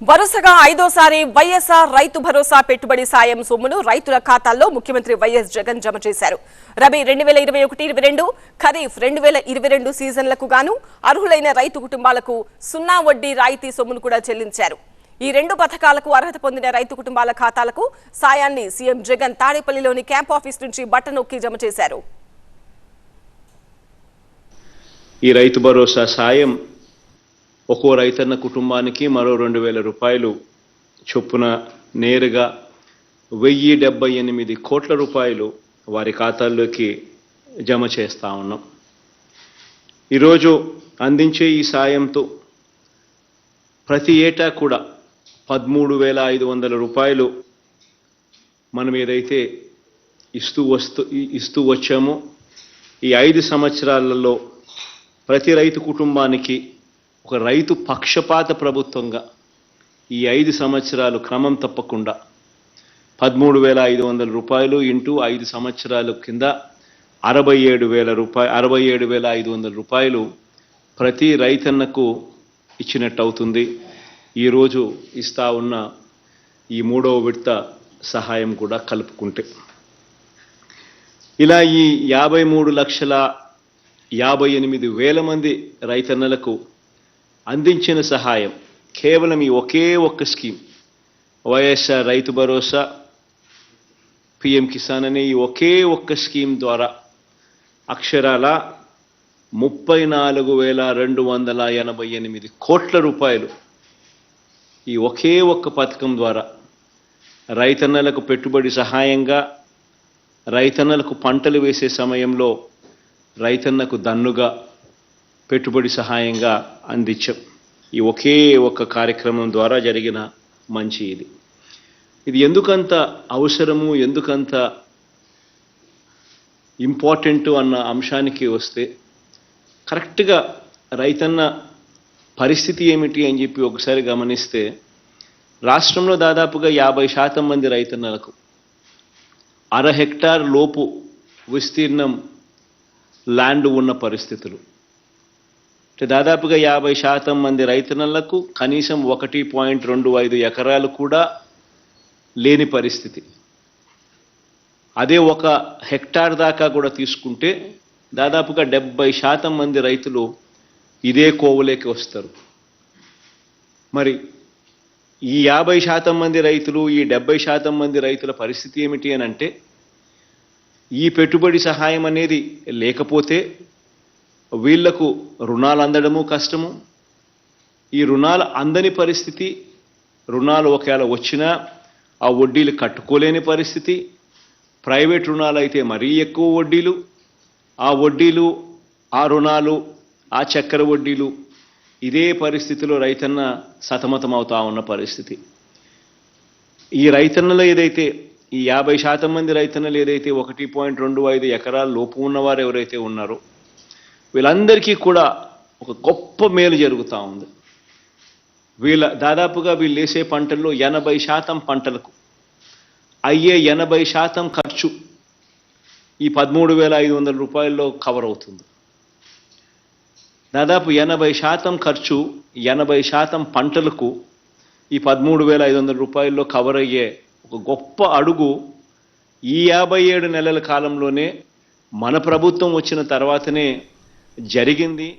వరుసగా ఐదోసారి వైఎస్ఆర్ రైతు భరోసా పెట్టుబడి సాయం సొమ్మును రైతుల ఖాతాల్లో ముఖ్యమంత్రి వైఎస్ జగన్ జమ చేశారు. రబీ రెండు వేల ఇరవై ఒకటి ఇరవై రెండు ఖరీఫ్ రెండు వేల ఇరవై రెండు సీజన్లకు గాను అర్హులైన రైతు కుటుంబాలకు సున్నా వడ్డీ రాయితీ సొమ్మును కూడా చెల్లించారు. ఈ రెండు పథకాలకు అర్హత పొందిన రైతు కుటుంబాల ఖాతాలకు సాయాన్ని సీఎం జగన్ తాడేపల్లిలోని క్యాంప్ ఆఫీస్ నుంచి బట్ట నొక్కి జమ చేశారు. ఈ రైతు భరోసా సాయం ఒక్కో రైతన్న కుటుంబానికి మరో రెండు వేల రూపాయలు చొప్పున నేరుగా వెయ్యి డెబ్బై ఎనిమిది కోట్ల రూపాయలు వారి ఖాతాల్లోకి జమ చేస్తా ఉన్నాం. ఈరోజు అందించే ఈ సాయంతో ప్రతి ఏటా కూడా పదమూడు వేల ఐదు వందల రూపాయలు మనం ఏదైతే ఇస్తూ వస్తూ ఇస్తూ వచ్చామో ఈ ఐదు సంవత్సరాలలో ప్రతి రైతు కుటుంబానికి ఒక రైతు పక్షపాత ప్రభుత్వంగా ఈ ఐదు సంవత్సరాలు క్రమం తప్పకుండా పదమూడు వేల ఐదు వందల రూపాయలు ఇంటూ ఐదు సంవత్సరాల కింద అరవై ఏడు వేల రూపాయ అరవై ఏడు వేల ఐదు వందల రూపాయలు ప్రతి రైతన్నకు ఇచ్చినట్టు అవుతుంది ఈరోజు ఇస్తా ఉన్న ఈ మూడవ విడత సహాయం కూడా కలుపుకుంటే. ఇలా ఈ యాభై మూడు లక్షల యాభై ఎనిమిది వేల మంది రైతన్నలకు అందించిన సహాయం. కేవలం ఈ ఒకే ఒక్క స్కీమ్. వైఎస్ఆర్ రైతు భరోసా పిఎం కిసాన్ అనే ఈ ఒకే ఒక్క స్కీమ్ ద్వారా అక్షరాల ముప్పై నాలుగు వేల రెండు వందల ఎనభై ఎనిమిది కోట్ల రూపాయలు ఈ ఒకే ఒక్క పథకం ద్వారా రైతన్నలకు పెట్టుబడి సహాయంగా రైతన్నలకు పంటలు వేసే సమయంలో రైతన్నకు దన్నుగా పెట్టుబడి సహాయంగా అందించాం ఈ ఒకే ఒక్క కార్యక్రమం ద్వారా జరిగిన మంచి ఇది. ఇది ఎందుకంత అవసరము ఎందుకంత ఇంపార్టెంట్ అన్న అంశానికి వస్తే కరెక్ట్గా రైతన్న పరిస్థితి ఏమిటి అని చెప్పి ఒకసారి గమనిస్తే రాష్ట్రంలో దాదాపుగా యాభై శాతం మంది రైతన్నలకు అర హెక్టార్ లోపు విస్తీర్ణం ల్యాండ్ ఉన్న పరిస్థితులు. దాదాపుగా యాభై శాతం మంది రైతన్నలకు కనీసం ఒకటి పాయింట్ రెండు ఐదు ఎకరాలు కూడా లేని పరిస్థితి. అదే ఒక హెక్టార్ దాకా కూడా తీసుకుంటే దాదాపుగా డెబ్బై శాతం మంది రైతులు ఇదే కోవలేకి వస్తారు. మరి ఈ యాభై శాతం మంది రైతులు ఈ డెబ్బై శాతం మంది రైతుల పరిస్థితి ఏమిటి అని అంటే ఈ పెట్టుబడి సహాయం అనేది లేకపోతే వీళ్ళకు రుణాలు అందడము కష్టము. ఈ రుణాలు అందని పరిస్థితి. రుణాలు ఒకవేళ వచ్చినా ఆ వడ్డీలు కట్టుకోలేని పరిస్థితి. ప్రైవేట్ రుణాలు అయితే మరీ ఎక్కువ వడ్డీలు. ఆ వడ్డీలు ఆ రుణాలు ఆ చక్కెర వడ్డీలు ఇదే పరిస్థితిలో రైతన్న సతమతమవుతా ఉన్న పరిస్థితి. ఈ రైతన్నలు ఏదైతే ఈ యాభై శాతం మంది రైతన్నలు ఏదైతే ఒకటి పాయింట్ రెండు ఐదు ఎకరాల లోపు ఉన్నవారు ఎవరైతే ఉన్నారో వీళ్ళందరికీ కూడా ఒక గొప్ప మేలు జరుగుతూ ఉంది. వీళ్ళ దాదాపుగా వీళ్ళు వేసే పంటల్లో ఎనభై శాతం పంటలకు అయ్యే ఎనభై శాతం ఖర్చు ఈ పదమూడు వేల ఐదు వందల రూపాయల్లో కవర్ అవుతుంది. దాదాపు ఎనభై శాతం ఖర్చు ఎనభై శాతం పంటలకు ఈ పదమూడు వేల ఐదు వందల రూపాయల్లో కవర్ అయ్యే ఒక గొప్ప అడుగు ఈ యాభై ఏడు నెలల కాలంలోనే మన ప్రభుత్వం వచ్చిన తర్వాతనే జరిగింది.